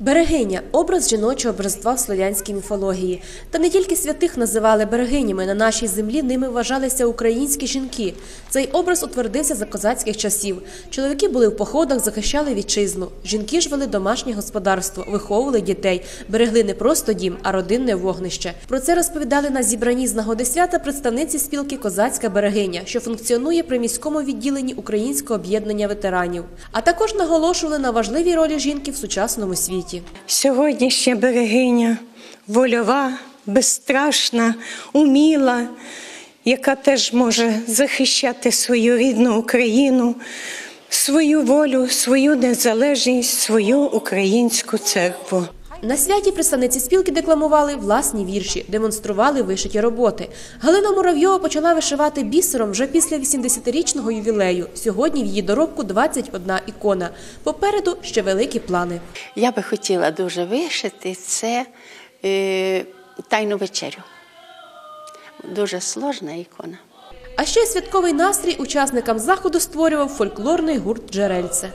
Берегиня образ жіночого братства в слов'янській міфології. Та не тільки святих називали берегинями. На нашій землі ними вважалися українські жінки. Цей образ утвердився за козацьких часів. Чоловіки були в походах, захищали вітчизну. Жінки ж вели домашнє господарство, виховували дітей, берегли не просто дім, а родинне вогнище. Про це розповідали на зібранні з нагоди свята представниці спілки Козацька берегиня, що функціонує при міському відділенні Українського об'єднання ветеранів. А також наголошували на важливій ролі жінки в сучасному світі. Сьогоднішня берегиня вольова, безстрашна, уміла, яка теж може захищати свою рідну Україну, свою волю, свою незалежність, свою українську церкву. На святі представниці спілки декламували власні вірші, демонстрували вишиті роботи. Галина Муравйова почала вишивати бісером вже після 80-річного ювілею. Сьогодні в її доробку 21 ікона. Попереду ще великі плани. Я би хотіла дуже вишити це е, тайну вечерю. Дуже сложна ікона. А ще святковий настрій учасникам заходу створював фольклорний гурт Джерельце.